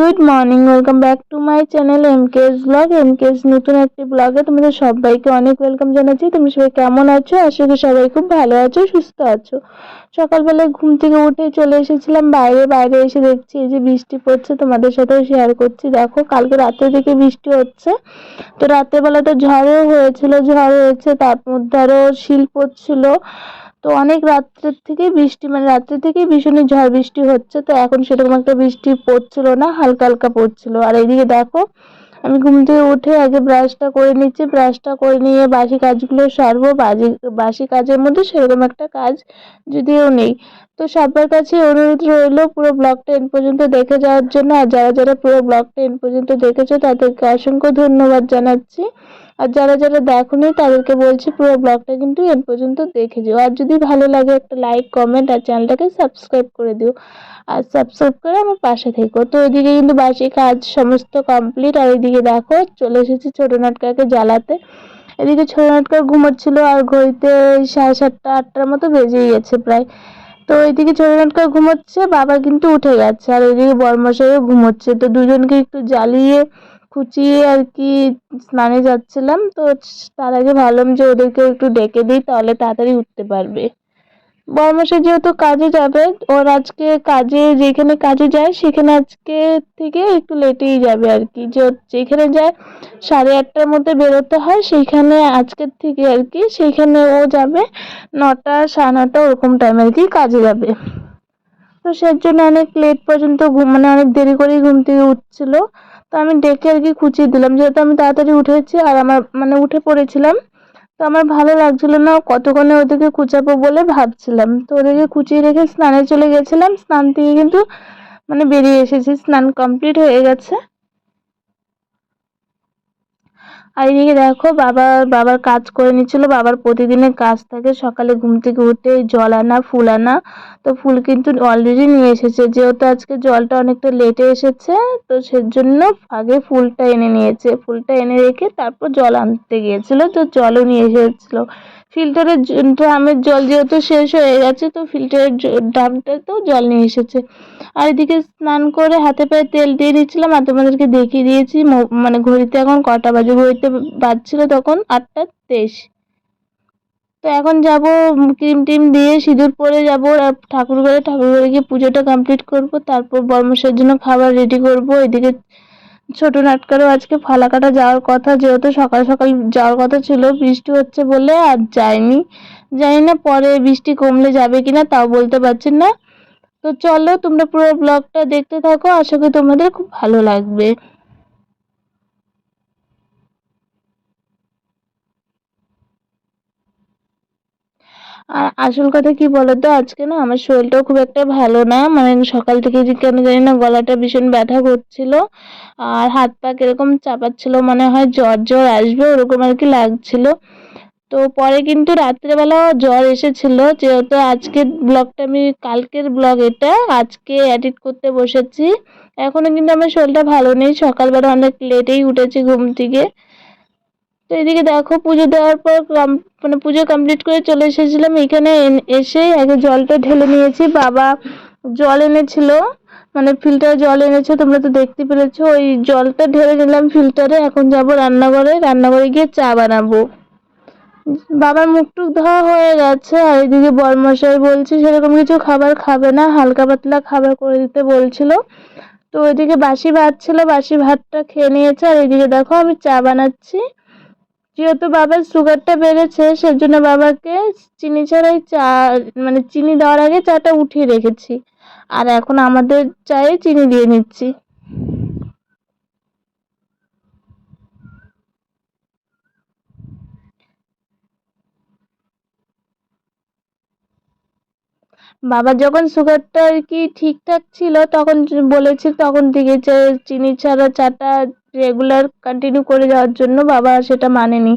Good morning welcome back to my channel M case vlog M case নতুন একটি ব্লগে তোমাদের সবাইকে অনেক ওয়েলকাম জানাচ্ছি। তুমি সবাই কেমন আছো? আশা করি সবাই খুব ভালো আছো, সুস্থ আছো। সকালবেলায় ঘুম থেকে উঠে চলে এসেছিলাম, বাইরে বাইরে এসে দেখছি এই যে বৃষ্টি পড়ছে, তোমাদের সাথেও শেয়ার করছি। দেখো, কালকে রাতে থেকে বৃষ্টি হচ্ছে। তো রাত্রেবেলা তো ঝড়ও হয়েছিল, ঝড় হয়েছে, তার মধ্যে আরও শিল পড়ছিল। তো অনেক রাত্রের থেকে বৃষ্টি মানে রাত্রে থেকেই ভীষণই ঝড় বৃষ্টি হচ্ছে, তো এখন সেরকম একটা বৃষ্টি পড়ছিল না, হালকা হালকা পড়ছিল। আর এইদিকে দেখো, আমি ঘুম থেকে উঠে আগে ব্রাশটা করে নিচ্ছি, ব্রাশটা করে নিয়ে বাসি কাজগুলো সারবো, বাজি, বাসি কাজের মধ্যে সেরকম একটা কাজ যদিও নেই। তো সবার কাছে অনুরোধ রইল পুরো ব্লগটা এন পর্যন্ত দেখে যাওয়ার জন্য, আর যারা যারা পুরো ব্লগটা এন পর্যন্ত দেখেছ তাদেরকে অসংখ্য ধন্যবাদ জানাচ্ছি। আর যারা যারা দেখোনি তাদেরকে বলছি পুরো ব্লগটা কিন্তু এর পর্যন্ত দেখে যেও। আর যদি ভালো লাগে একটা লাইক কমেন্ট আর চ্যানেলটাকে সাবস্ক্রাইব করে দিও। আর সাবস্ক্রাইব করে আমার পাশে থেকো। তো ওইদিকে কিন্তু বাসি কাজ সমস্ত কমপ্লিট আর ওইদিকে দেখো, চলে এসেছি ছোটো নাটকাকে জ্বালাতে। এদিকে ছোটো নাটকা ঘুমোচ্ছিল আর ঘড়িতে সাড়ে সাতটা, আটটার মতো বেজেই গেছে প্রায়। তো ওইদিকে ছোটো নাটকা ঘুমোচ্ছে, বাবা কিন্তু উঠে গেছে। আর ওইদিকে বরমশাইও ঘুমোচ্ছে। তো দুজনকে একটু জ্বালিয়ে খুঁচিয়ে আর কি স্নানে যাচ্ছিলাম। তো তার আগে ভাবলাম যে ওদেরকে একটু ডেকে দিই, তাহলে তাড়াতাড়ি উঠতে পারবে। বড়মশাই যেহেতু কাজে যাবে, ওর আজকে কাজে যেখানে কাজে যায়, সেখানে আজকে থেকে একটু লেটেই যাবে আর কি। যে যেখানে যায়, সাড়ে আটটার মধ্যে বেরোতে হয়, সেইখানে আজকের থেকে আর কি, সেইখানে ও যাবে, নটা, সাড়ে নটা ওরকম টাইম আর কি কাজে যাবে। তো সেই জন্য অনেক লেট পর্যন্ত ঘুম মানে অনেক দেরি করেই ঘুম থেকে উঠছিল। তো আমি ডেকে আর কি খুঁচিয়ে দিলাম। যেহেতু আমি তাড়াতাড়ি উঠেছি আর আমার মানে উঠে পড়েছিলাম, তো আমার ভালো লাগছিল না। কতক্ষণে ওদেরকে কুচাবো বলে ভাবছিলাম। তো ওদেরকে কুচিয়ে রেখে স্নানে চলে গেছিলাম। স্নান থেকে কিন্তু মানে বেরিয়ে এসেছি। স্নান কমপ্লিট হয়ে গেছে। আর এদিকে দেখো, বাবা, বাবার কাজ করে নিচ্ছিল। বাবার প্রতিদিনের কাজ থাকে সকালে ঘুম থেকে উঠে জল আনা, ফুল আনা। তো ফুল কিন্তু অলরেডি নিয়ে এসেছে। যেহেতু আজকে জলটা অনেকটা লেটে এসেছে, তো সেজন্য আগে ফুলটা এনে নিয়েছে। ফুলটা এনে রেখে তারপর জল আনতে গিয়েছিল, তো জলও নিয়ে এসেছিল। ফিল্টারের ড্রামের জল যেহেতু শেষ হয়ে গেছে, তো ফিল্টারের ড্রামটাতেও জল নিয়ে এসেছে। আর এদিকে স্নান করে হাতে পায়ে তেল দিয়ে দিচ্ছিলাম আর তোমাদেরকে দেখিয়ে দিয়েছি মানে ঘড়িতে এখন কটা বাজে, ঘড়িতে বাজছিল তখন আটটা তেইশ। তো এখন যাব, ক্রিম টিম দিয়ে সিঁদুর পরে যাব আর ঠাকুর ঘরে ঠাকুর ঘরে গিয়ে পুজোটা কমপ্লিট করব, তারপর বর্মশের জন্য খাবার রেডি করব, এদিকে ছোট নাটকারও আজকে ফালাকাটা যাওয়ার কথা, যেহেতু সকাল সকাল যাওয়ার কথা ছিল, বৃষ্টি হচ্ছে বলে আর যায়নি। জানি না পরে বৃষ্টি কমলে যাবে কিনা, তাও বলতে পারছি না। তো চলো তোমরা পুরো ব্লগটা দেখতে থাকো, আশা করি তোমাদের খুব ভালো লাগবে। আর আসল কথা কি বলতো? আজকে না আমার শরীরটাও খুব একটা ভালো না। মানে সকাল থেকে যে কেন জানি না গলাটা ভীষণ ব্যথা করছিল। আর হাত পা কীরকম চাপাচ্ছিল মনে হয় জ্বর জ্বর আসবে, ওরকম আর কি লাগছিল। তো পরে কিন্তু রাত্রেবেলা জ্বর এসেছিল। যেহেতু আজকের ব্লগটা আমি, কালকের ব্লগ এটা, আজকে এডিট করতে বসেছি। এখনও কিন্তু আমার শরীরটা ভালো নেই। সকালবেলা অনেক লেটেই উঠেছি ঘুম থেকে। তো এদিকে দেখো পুজো দেওয়ার পর মানে পুজো কমপ্লিট করে চলে এসেছিলাম। এখানে এসে আগে জলটা ঢেলে নিয়েছি। বাবা জল এনেছিল। মানে ফিল্টার জল এনেছে, তোমরা তো দেখতে পেরেছ। ওই জলটা ঢেলে নিলাম ফিল্টারে এখন যাব রান্নাঘরে। রান্নাঘরে গিয়ে চা বানাবো। বাবার মুখ টুক ধোয়া হয়ে গেছে। আর এদিকে বরমশাই বলছে, সেরকম কিছু খাবার খাবে না। হালকা পাতলা খাবার করে দিতে বলছিল। তো ওইদিকে বাসি ভাত ছিল। বাসি ভাতটা খেয়ে নিয়েছে। আর এদিকে দেখো আমি চা বানাচ্ছি। যেহেতু বাবার সুগারটা বেড়েছে, সেজন্য বাবাকে চিনি ছাড়াই চা মানে চিনি দেওয়ার আগে চাটা উঠিয়ে রেখেছি। আর এখন আমাদের চায়ে চিনি দিয়ে নিচ্ছি। বাবা যখন সুগারটা আর কি ঠিকঠাক ছিল, তখন বলেছে তখন থেকে চিনি ছাড়া চাটা রেগুলার কন্টিনিউ করে যাওয়ার জন্য বাবা সেটা মানেনি।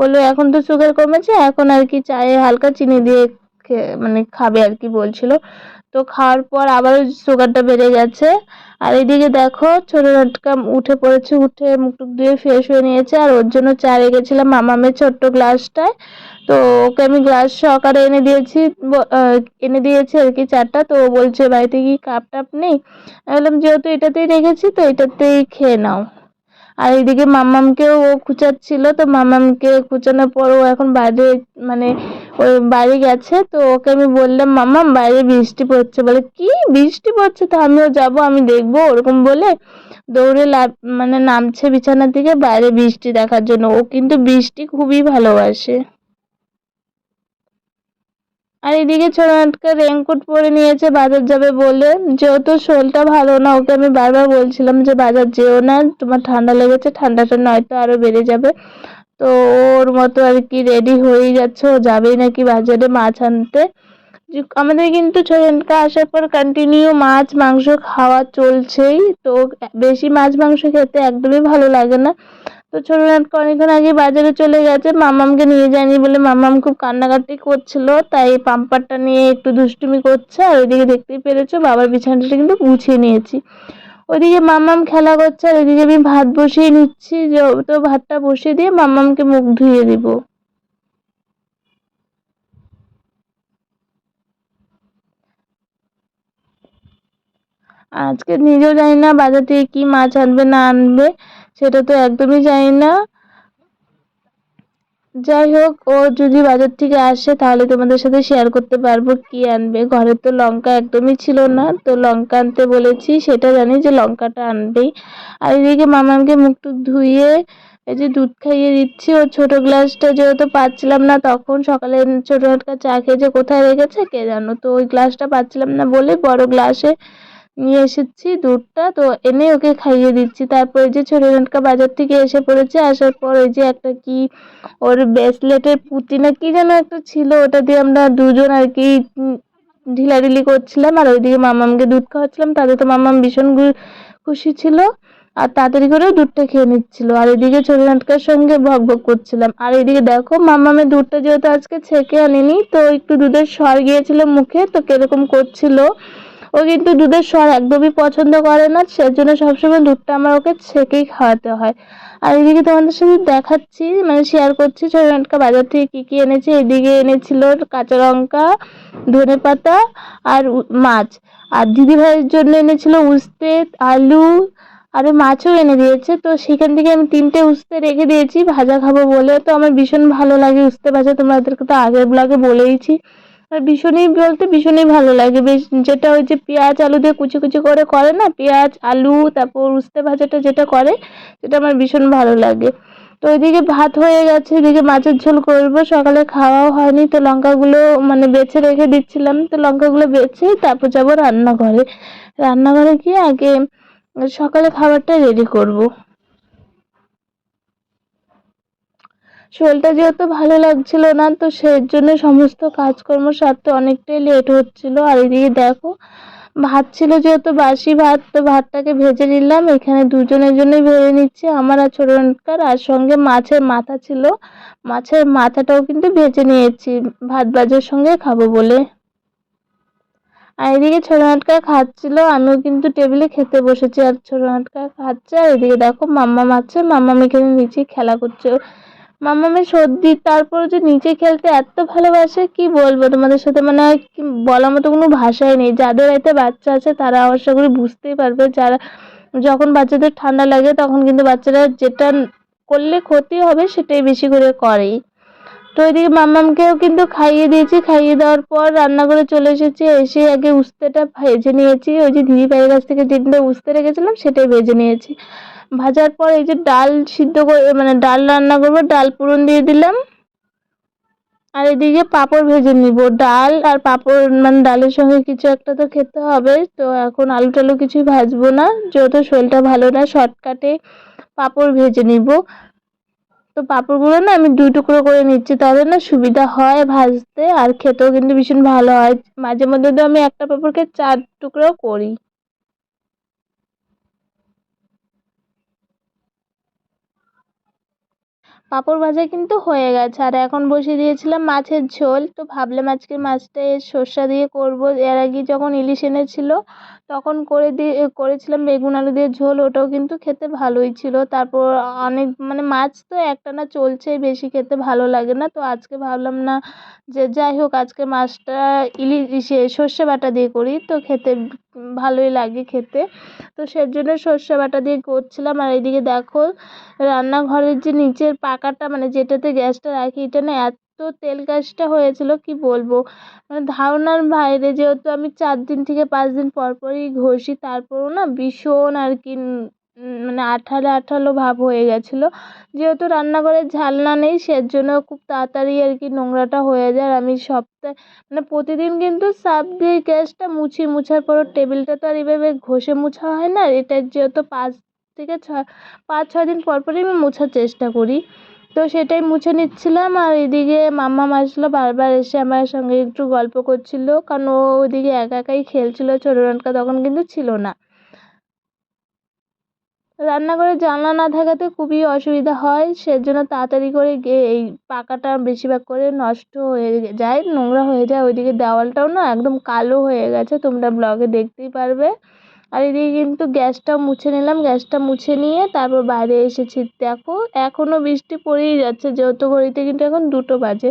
বলল, এখন তো সুগার কমেছে, এখন আর কি চায়ে হালকা চিনি দিয়ে মানে খাবে আর কি, বলছিল। তো খাওয়ার পর আবারও সুগারটা বেড়ে গেছে। আর এদিকে দেখো, ছোট নাটকা উঠে পড়েছে, উঠে মুখ টুক দিয়ে ফ্রেশ হয়ে নিয়েছে। আর ওর জন্য চা রেখেছিলাম মামামের ছোট্ট গ্লাসটায়। তো ওকে আমি গ্লাস সহকারে এনে দিয়েছি এনে দিয়েছি আর কি চারটা তো ও বলছে, বাড়িতে কি কাপ টাপ নেই? আমি বললাম, যেহেতু এটাতেই রেখেছি, তো এটাতেই খেয়ে নাও। আর এদিকে মামামকেও ও খুঁচাচ্ছিল, তো মামামকে খুঁচানোর পর ও এখন বাইরে মানে ওই বাইরে গেছে, তো ওকে আমি বললাম, মামাম, বাইরে বৃষ্টি পড়ছে। বলে, কি? বৃষ্টি পড়ছে? তো আমিও যাব, আমি দেখব ওরকম বলে দৌড়ে লাভ মানে নামছে বিছানার দিকে বাইরে বৃষ্টি দেখার জন্য। ও কিন্তু বৃষ্টি খুবই ভালোবাসে। আর এদিকে ছোটনাটকা রেনকোট পরে নিয়েছে বাজার যাবে বলে। যেহেতু শরীরটা ভালো না, ওকে আমি বারবার বলছিলাম যে বাজার যেও না, তোমার ঠান্ডা লেগেছে, ঠান্ডাটা নয়তো আরও বেড়ে যাবে। তো ওর মতো আর কি রেডি হয়েই যাচ্ছে, ও যাবেই নাকি বাজারে মাছ আনতে। আমাদের কিন্তু ছোটনকা আসার পর কন্টিনিউ মাছ, মাংস খাওয়া চলছেই, তো বেশি মাছ, মাংস খেতে একদমই ভালো লাগে না। তো ছোট নাটকে অনেকক্ষণ আগে বাজারে চলে গেছে, মামামকে নিয়ে যায়নি বলে মামাম খুব কান্নাকাটি করছিল, তাই পাম্পারটা নিয়ে একটু দুষ্টুমি করছে, আর ওইদিকে দেখতেই পেরেছ বাবার বিছানাটা কিন্তু গুছিয়ে নিয়েছি। ওইদিকে মামাম খেলা করছে, আর ওইদিকে আমি ভাত বসিয়ে নিচ্ছি তো ভাতটা বসিয়ে দিয়ে মামামকে মুখ ধুয়ে দিব। আজকে নিজেও জানি না বাজার থেকে কি মাছ আনবে, না আনবে, সেটা তো একদমই জানি না। যাই হোক, ও যদি বাজার থেকে আসে, তাহলে তোমাদের সাথে শেয়ার করতে পারব কি আনবে। ঘরে তো লঙ্কা একদমই ছিল না, তো লঙ্কা আনতে বলেছি, সেটা জানি যে লঙ্কাটা আনবেই। আর এদিকে মামাকে মুখ টুক ধুয়ে এই যে দুধ খাইয়ে দিচ্ছি ও ছোটো গ্লাসটা যেহেতু পাচ্ছিলাম না, তখন সকালে ছোটো একটা চা খেয়ে যে কোথায় রেখেছে কে জানো? তো ওই গ্লাসটা পাচ্ছিলাম না বলে বড় গ্লাসে নিয়ে এসেছি দুধটা, তো এনে ওকে খাইয়ে দিচ্ছি। তারপরে যে ছোটো নাটকা বাজার থেকে এসে পড়েছে, আসার পর ওই যে একটা কি ওর ব্রেসলেটের পুঁতি না কি যেন একটা ছিল, ওটা দিয়ে আমরা দুজন আর কি ঢিলাঢিলি করছিলাম আর ওইদিকে মামামকে দুধ খাওয়াচ্ছিলাম। তাতে তো মামাম ভীষণ খুশি ছিল আর তাড়াতাড়ি করে দুধটা খেয়ে নিচ্ছিল। আর এদিকে ছোটো নাটকার সঙ্গে ভক ভক করছিলাম। আর এদিকে দেখো মামামের দুধটা যেহেতু আজকে ছেঁকে আনিনি, তো একটু দুধের স্বর গিয়েছিল মুখে, তো কীরকম করছিল ও কিন্তু দুধের স্বর একদমই পছন্দ করে না, সেজন্য সবসময় দুধটা আমার ওকে ছেঁকেই খাওয়াতে হয়। আর এদিকে তোমাদের সাথে দেখাচ্ছি মানে শেয়ার করছি ছোটো নাটকা বাজার থেকে কী কী এনেছে, এদিকে এনেছিল কাঁচা লঙ্কা, ধনে পাতা আর মাছ। আর দিদিভাইয়ের জন্য এনেছিল উস্তে, আলু, আর মাছও এনে দিয়েছে, তো সেখান থেকে আমি তিনটে উস্তে রেখে দিয়েছি, ভাজা খাব বলে তো আমার ভীষণ ভালো লাগে উস্তে ভাজা, তোমাদেরকে তো আগের ব্লগে বলেইছি। ভীষণই বলতে ভীষণই ভালো লাগে। বেশ যেটা ওই যে পেঁয়াজ আলু দিয়ে কুচি কুচি করে করে না, পেঁয়াজ, আলু, তারপর উস্তে ভাজাটা যেটা করে, সেটা আমার ভীষণ ভালো লাগে। তো ওইদিকে ভাত হয়ে গেছে, এদিকে মাছের ঝোল করব। সকালে খাওয়াও হয়নি, তো লঙ্কাগুলো মানে বেছে রেখে দিচ্ছিলাম। তো লঙ্কাগুলো বেছে তারপর যাব রান্নাঘরে। রান্নাঘরে গিয়ে আগে সকালে খাবারটা রেডি করব। শরীরটা যেহেতু ভালো লাগছিল না, তো সেই জন্য সমস্ত কাজকর্ম সারতে অনেকটাই লেট হচ্ছিল। আর এদিকে দেখো, ভাত ছিল যেহেতু বাসি ভাত, তো ভাতটাকে ভেজে নিলাম। এখানে দুজনের জন্যই ভেজে নিচ্ছি, আমার আর ছোটনকার আর সঙ্গে মাছের মাথা ছিল, মাছের মাথাটাও কিন্তু ভেজে নিয়েছি, ভাত ভাজার সঙ্গে খাব বলে। আর এদিকে ছোট নাটকা খাচ্ছিল, আমিও কিন্তু টেবিলে খেতে বসেছি। আর ছোট নাটকা খাচ্ছে, আর এদিকে দেখো মাম্মা মারছে মাম্মা এখানে নিচে খেলা করছে। মাম্মামের সর্দি তারপর যে নিচে খেলতে এত ভালোবাসে, কি বলব? তোমাদের সাথে মানে বলার মতো কোনো ভাষাই নেই। যাদের এতে বাচ্চা আছে, তারা আশা করি বুঝতেই পারবে। যারা যখন বাচ্চাদের ঠান্ডা লাগে, তখন কিন্তু বাচ্চারা যেটা করলে ক্ষতি হবে, সেটাই বেশি করে করেই তো ওইদিকে মাম্মামকেও কিন্তু খাইয়ে দিয়েছি। খাইয়ে দেওয়ার পর রান্না করে চলে এসেছি। এসে আগে উস্তেটা ভেজে নিয়েছি। ওই যে দিদি ভাইয়ের কাছ থেকে যেটা উস্তে রেখেছিলাম, সেটাই ভেজে নিয়েছি। ভাজার পর এই যে ডাল সিদ্ধ করে মানে ডাল রান্না করব, ডাল পুরন দিয়ে দিলাম। আর এদিকে পাঁপড় ভেজে নিব। ডাল আর পাঁপড় মানে ডালের সঙ্গে কিছু একটা তো খেতে হবে। তো এখন আলু টালু কিছুই ভাজবো না, যেহেতু শরীরটা ভালো না, শর্টকাটে পাঁপড় ভেজে নিব। তো পাঁপড়গুলো না আমি দুই টুকরো করে নিচ্ছি, তাহলে না সুবিধা হয় ভাজতে, আর খেতেও কিন্তু ভীষণ ভালো হয়। মাঝে মধ্যে তো আমি একটা পাঁপড়কে চার টুকরো করি। পাঁপড় ভাজা কিন্তু হয়ে গেছে। আর এখন বসিয়ে দিয়েছিলাম মাছের ঝোল। তো ভাবলাম আজকে মাছটা সর্ষে দিয়ে করব। এর আগে যখন ইলিশ এনেছিলো, তখন করে দিয়ে করেছিলাম বেগুন আলু দিয়ে ঝোল। ওটাও কিন্তু খেতে ভালোই ছিল। তারপর অনেক মানে মাছ তো একটা না চলছেই বেশি খেতে ভালো লাগে না। তো আজকে ভাবলাম না যে যাই হোক, আজকে মাছটা ইলিশ সর্ষে বাটা দিয়ে করি। তো খেতে ভালোই লাগে খেতে। তো সের জন্য সর্ষে বাটা দিয়ে করছিলাম। আর এইদিকে দেখো, রান্নাঘরের যে নিচের পাকাটা মানে যেটাতে গ্যাসটা রাখি, এটা না এত তেল গ্যাসটা হয়েছিল, কি বলব? মানে ধারণার বাইরে, যেহেতু আমি চার দিন থেকে পাঁচ দিন পর পরই ঘষি, তারপরও না ভীষণ আর কি মানে আঠালো আঠালো ভাব হয়ে গেছিল। যেহেতু রান্নাঘরে ঝালনা নেই সের জন্য খুব তাড়াতাড়ি আর কি নোংরাটা হয়ে যায়। আর আমি সপ্তাহে মানে প্রতিদিন কিন্তু সার্ফ দিয়ে গ্যাসটা মুছি মুছার পরও টেবিলটা তো আর এভাবে ঘষে মোছা হয় না। এটা যেহেতু পাঁচ থেকে ছয়, পাঁচ, ছয় দিন পর পরই আমি মোছার চেষ্টা করি। তো সেটাই মুছে নিচ্ছিলাম আর এদিকে মাম্মাম আসলো বারবার এসে আমার সঙ্গে একটু গল্প করছিল। কারণ ও ওদিকে একা একাই খেলছিল, ছোটো তখন কিন্তু ছিল না। রান্নাঘরে জানলা না থাকাতে খুবই অসুবিধা হয়, সেজন্য তাড়াতাড়ি করে এই পাকাটা বেশিরভাগ করে নষ্ট হয়ে যায়, নোংরা হয়ে যায়। ওইদিকে দেওয়ালটাও না একদম কালো হয়ে গেছে, তোমরা ব্লগে দেখতেই পারবে। আর এদিকে কিন্তু গ্যাসটাও মুছে নিলাম, গ্যাসটা মুছে নিয়ে তারপর বাইরে এসেছি। দেখো এখনও বৃষ্টি পড়েই যাচ্ছে, যেহেতু ঘড়িতে কিন্তু এখন দুটো বাজে।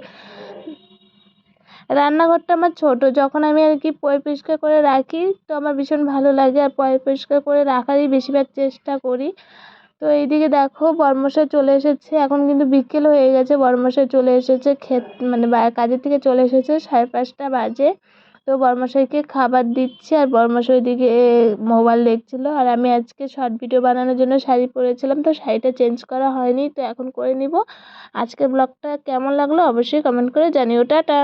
রান্নাঘরটা আমার ছোটো। যখন আমি আর কি পরিষ্কার করে রাখি, তো আমার ভীষণ ভালো লাগে। আর পয় পরিষ্কার করে রাখারই বেশিরভাগ চেষ্টা করি। তো এইদিকে দেখো, বরমশাই চলে এসেছে। এখন কিন্তু বিকেল হয়ে গেছে, বরমশাই চলে এসেছে ক্ষেত মানে কাজের থেকে চলে এসেছে সাড়ে পাঁচটা বাজে। তো বরমশাইকে খাবার দিচ্ছে আর বরমশাই ওইদিকে মোবাইল দেখছিলো। আর আমি আজকে শর্ট ভিডিও বানানোর জন্য শাড়ি পরেছিলাম, তো শাড়িটা চেঞ্জ করা হয়নি, তো এখন করে নিব। আজকের ব্লগটা কেমন লাগল অবশ্যই কমেন্ট করে জানিও। টাটা!